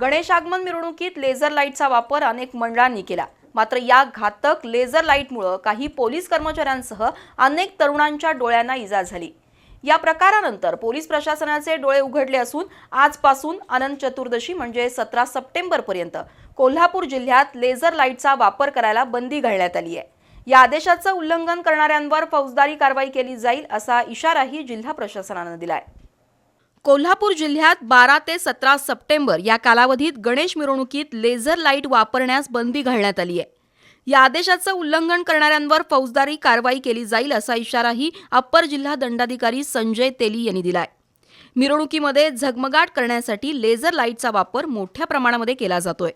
गणेश आगमन मिरवणुकीत लेझर लाईटचा वापर अनेक मंडळांनी केला. मात्र या घातक लेझर लाईटमुळं काही पोलीस कर्मचाऱ्यांसह अनेक तरुणांच्या डोळ्यांना इजा झाली. या प्रकारानंतर पोलीस प्रशासनाचे डोळे उघडले असून आजपासून अनंत चतुर्दशी म्हणजे सतरा सप्टेंबरपर्यंत कोल्हापूर जिल्ह्यात लेझर लाईटचा वापर करायला बंदी घालण्यात आली आहे. या आदेशाचं उल्लंघन करणाऱ्यांवर फौजदारी कारवाई केली जाईल असा इशाराही जिल्हा प्रशासनानं दिला आहे कोल्हापूर जिल्ह्यात बारा ते सतरा सप्टेंबर या कालावधीत गणेश मिरवणुकीत लेझर लाइट वापरण्यास बंदी घालण्यात आली आहे. या आदेशाचं उल्लंघन करणाऱ्यांवर फौजदारी कारवाई केली जाईल असा इशाराही अप्पर जिल्हा दंडाधिकारी संजय तेली यांनी दिलाय. मिरवणुकीमध्ये झगमगाट करण्यासाठी लेझर लाईटचा वापर मोठ्या प्रमाणामध्ये केला जातोय.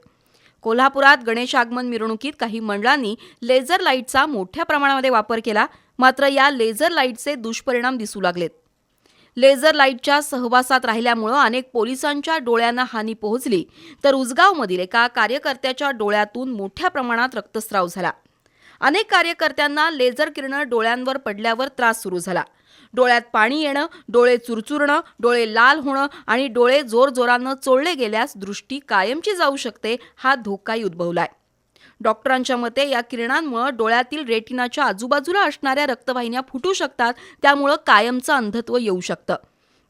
कोल्हापुरात गणेशागमन मिरवणुकीत काही मंडळांनी लेझर लाईटचा मोठ्या प्रमाणामध्ये वापर केला मात्र या लेझर लाईटचे दुष्परिणाम दिसू लागलेत. लेझर लाईटच्या सहवासात राहिल्यामुळं अनेक पोलिसांच्या डोळ्यांना हानी पोहोचली. तर उजगावमधील एका कार्यकर्त्याच्या डोळ्यातून मोठ्या प्रमाणात रक्तस्राव झाला. अनेक कार्यकर्त्यांना लेझर किरणं डोळ्यांवर पडल्यावर त्रास सुरू झाला. डोळ्यात पाणी येणं डोळे चुरचुरणं डोळे लाल होणं आणि डोळे जोरजोरानं चोळले गेल्यास दृष्टी कायमची जाऊ शकते हा धोकाही उद्भवलाय. डॉक्टरांच्या मते या किरणांमुळे डोळ्यातील रेटिनाच्या आजूबाजूला असणाऱ्या रक्तवाहिन्या फुटू शकतात त्यामुळं कायमचं अंधत्व येऊ शकतं.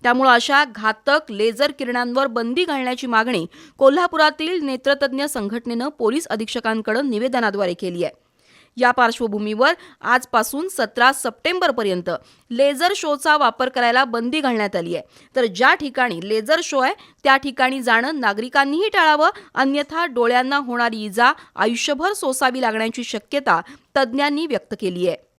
त्यामुळं अशा घातक लेझर किरणांवर बंदी घालण्याची मागणी कोल्हापुरातील नेत्रतज्ञ संघटनेनं पोलीस अधीक्षकांकडे निवेदनाद्वारे केली आहे. या पार्श्वभूमीवर आजपासून सतरा सप्टेंबरपर्यंत लेझर शोचा वापर करायला बंदी घालण्यात आली आहे. तर ज्या ठिकाणी लेझर शो आहे त्या ठिकाणी जाणं नागरिकांनीही टाळावं अन्यथा डोळ्यांना होणारी इजा आयुष्यभर सोसावी लागण्याची शक्यता तज्ज्ञांनी व्यक्त केली आहे.